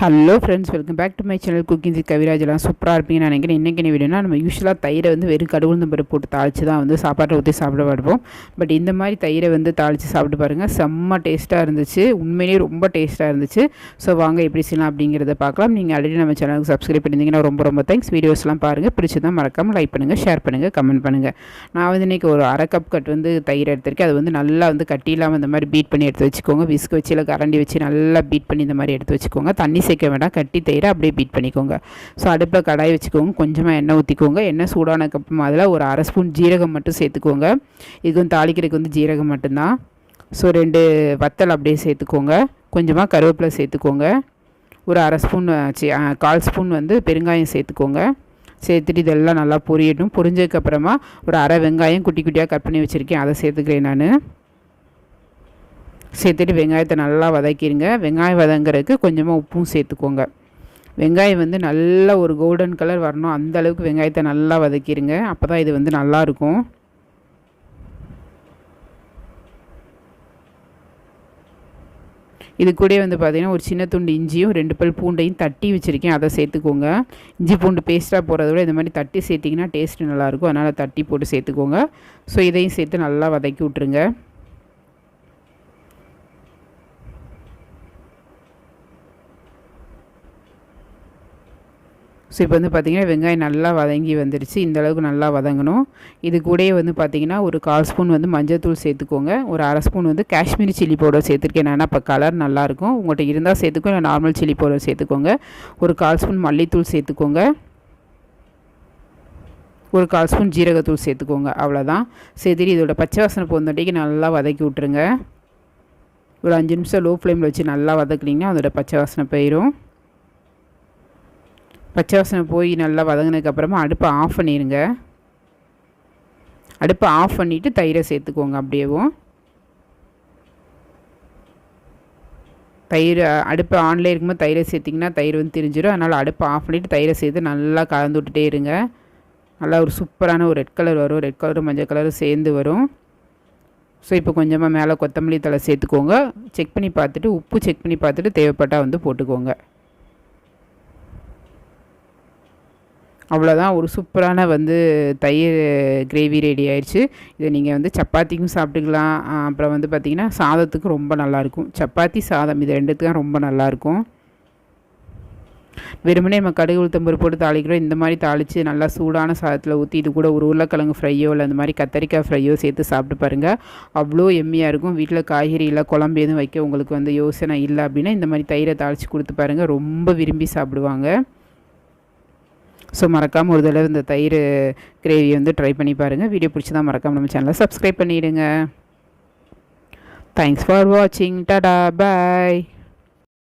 Hello friends welcome back to my channel cooking the கவிராஜெல்லாம் சூப்பராக இருப்பீங்கன்னு நினைக்கிறேன். இன்றைக்கி என்ன வீடியோனா நம்ம யூஸ்வலாக தயிரை வந்து வெறும் கடவுள் பருப்பு போட்டு தாளித்து தான் வந்து சாப்பாட்டை ஊற்றி சாப்பிட பார்ப்போம் பட் இந்த மாதிரி தயிரை வந்து தாளித்து சாப்பிட்டு பாருங்கள் செம்ம டேஸ்ட்டாக இருந்துச்சு. உண்மையிலேயே ரொம்ப டேஸ்ட்டாக இருந்துச்சு. ஸோ வாங்க எப்படி செய்யலாம் அப்படிங்கிறத பார்க்கலாம். நீங்கள் ஆல்ரெடி நம்ம சேனலுக்கு சப்ஸ்கிரைப் பண்ணியிருந்தீங்கன்னா ரொம்ப ரொம்ப தேங்க்ஸ் வீடியோஸ்லாம் பாருங்கள் பிடிச்சி தான் மறக்காமல் லைக் பண்ணுங்கள் ஷேர் பண்ணுங்கள் கமெண்ட் பண்ணுங்கள் நான் வந்து இன்றைக்கி ஒரு அரை கப் கட் வந்து தயிர் எடுத்திருக்கேன். அது வந்து நல்லா வந்து கட்டி இல்லாமல் இந்த மாதிரி பீட் பண்ணி எடுத்து வச்சுக்கோங்க. விஸ்க் வச்சு இல்லை கரண்டி வச்சு நல்லா பீட் பண்ணி இந்த மாதிரி எடுத்து வச்சுக்கோங்க. தண்ணி சேர்க்க வேண்டாம் கட்டி தயிரை அப்படியே பீட் பண்ணிக்கோங்க. ஸோ அடுப்பில் கடாய் வச்சுக்கோங்க கொஞ்சமாக எண்ணெய் ஊற்றிக்கோங்க எண்ணெய் சூடானதுக்கப்புறம் அதில் ஒரு அரை ஸ்பூன் ஜீரகம் மட்டும் சேர்த்துக்கோங்க. இதுவும் தாளிக்கிறதுக்கு வந்து ஜீரகம் மட்டும்தான். ஸோ ரெண்டு வத்தல் அப்படியே சேர்த்துக்கோங்க. கொஞ்சமாக கருவேப்பிலை சேர்த்துக்கோங்க. ஒரு அரை ஸ்பூன் கால் ஸ்பூன் வந்து பெருங்காயம் சேர்த்துக்கோங்க. சேர்த்துட்டு இதெல்லாம் நல்லா பொரியட்டும். பொரிஞ்சதுக்கப்புறமா ஒரு அரை வெங்காயம் குட்டி குட்டியாக கட் பண்ணி வச்சுருக்கேன். அதை சேர்த்துக்கிறேன் நான். சேர்த்துட்டு வெங்காயத்தை நல்லா வதக்கிடுங்க. வெங்காயம் வதங்குறதுக்கு கொஞ்சமாக உப்பும் சேர்த்துக்கோங்க. வெங்காயம் வந்து நல்லா ஒரு கோல்டன் கலர் வரணும். அந்த அளவுக்கு வெங்காயத்தை நல்லா வதக்கிடுங்க. அப்போ தான் இது வந்து நல்லாயிருக்கும் இது கூட வந்து பார்த்திங்கன்னா ஒரு சின்ன துண்டு இஞ்சியும் ரெண்டு பல் பூண்டையும் தட்டி வச்சுருக்கேன். அதை சேர்த்துக்கோங்க. இஞ்சி பூண்டு பேஸ்ட்டாக போகிறத விட இந்த மாதிரி தட்டி சேர்த்திங்கன்னா டேஸ்ட்டு நல்லாயிருக்கும் அதனால் தட்டி போட்டு சேர்த்துக்கோங்க. ஸோ இதையும் சேர்த்து நல்லா வதக்கி விட்ருங்க ஸோ இப்போ வந்து பார்த்திங்கன்னா வெங்காயம் நல்லா வதங்கி வந்துடுச்சு இந்தளவுக்கு நல்லா வதங்கணும். இது கூடயே வந்து பார்த்திங்கன்னா ஒரு கால் ஸ்பூன் வந்து மஞ்சள் தூள் சேர்த்துக்கோங்க. ஒரு அரை ஸ்பூன் வந்து காஷ்மீரி சில்லி பவுடர் சேர்த்துருக்கேன். நான் இப்போ கலர் நல்லாயிருக்கும் உங்கள்கிட்ட இருந்தால் சேர்த்துக்கோ இல்லை நார்மல் சில்லி பவுடர் சேர்த்துக்கோங்க. ஒரு கால் ஸ்பூன் மல்லித்தூள் சேர்த்துக்கோங்க. ஒரு கால் ஸ்பூன் ஜீரகத்தூள் சேர்த்துக்கோங்க. அவ்வளோதான் செதிரி இதோட பச்சை வாசனை போந்தோட்டிக்கு நல்லா வதக்கி விட்ருங்க ஒரு அஞ்சு நிமிஷம் லோ ஃப்ளேமில் வச்சு நல்லா வதக்குனிங்கன்னா அதோட பச்சை வாசனை போயிடும் பச்சை வாசனை போய் நல்லா வதங்கினதுக்கப்புறமா அடுப்பை ஆஃப் பண்ணிடுங்க அடுப்பை ஆஃப் பண்ணிவிட்டு தயிரை சேர்த்துக்கோங்க அப்படியேவும். தயிர் அடுப்பை ஆன்லேயே இருக்கும்போது தயிரை சேர்த்திங்கன்னா தயிர் வந்து திரிஞ்சிடும் அதனால் அடுப்பை ஆஃப் பண்ணிவிட்டு தயிரை சேர்த்து நல்லா கலந்து விட்டுட்டே இருங்க. நல்லா ஒரு சூப்பரான ஒரு ரெட் கலர் வரும். ரெட் கலரும் மஞ்சள் கலரும் சேர்ந்து வரும். ஸோ இப்போ கொஞ்சமாக மேலே கொத்தமல்லி தலை சேர்த்துக்கோங்க. செக் பண்ணி பார்த்துட்டு உப்பு செக் பண்ணி பார்த்துட்டு தேவைப்பட்டால் வந்து போட்டுக்கோங்க. அவ்வளோதான் ஒரு சூப்பரான வந்து தயிர் கிரேவி ரெடி ஆயிடுச்சு. இதை நீங்கள் வந்து சப்பாத்திக்கும் சாப்பிட்டுக்கலாம். அப்புறம் வந்து பார்த்திங்கன்னா சாதத்துக்கு ரொம்ப நல்லாயிருக்கும். சப்பாத்தி சாதம் இது ரெண்டுத்துக்கும் ரொம்ப நல்லாயிருக்கும். வெறுமனே நம்ம கடுகு உளுத்தம்பரு போட்டு தாளிக்கிறோம். இந்த மாதிரி தாளித்து நல்லா சூடான சாதத்தில் ஊற்றி இது கூட ஒரு உருளைக்கிழங்கு ஃப்ரையோ இல்லை அந்த மாதிரி கத்தரிக்காய் ஃப்ரையோ சேர்த்து சாப்பிட்டு பாருங்கள் அவ்வளோ எம்மியாக இருக்கும். வீட்டில் காய்கறி இல்லை குழம்பு எதுவும் வைக்க உங்களுக்கு வந்து யோசனை இல்லை அப்படின்னா இந்த மாதிரி தயிரை தாளித்து கொடுத்து பாருங்கள் ரொம்ப விரும்பி சாப்பிடுவாங்க. ஸோ மறக்காமல் ஒரு தடவை இந்த தயிர் கிரேவி வந்து ட்ரை பண்ணி பாருங்கள் வீடியோ பிடிச்சதான் மறக்காமல் நம்ம சேனலை சப்ஸ்கிரைப் பண்ணிவிடுங்க தேங்க்ஸ் ஃபார் வாட்சிங் டடா பாய்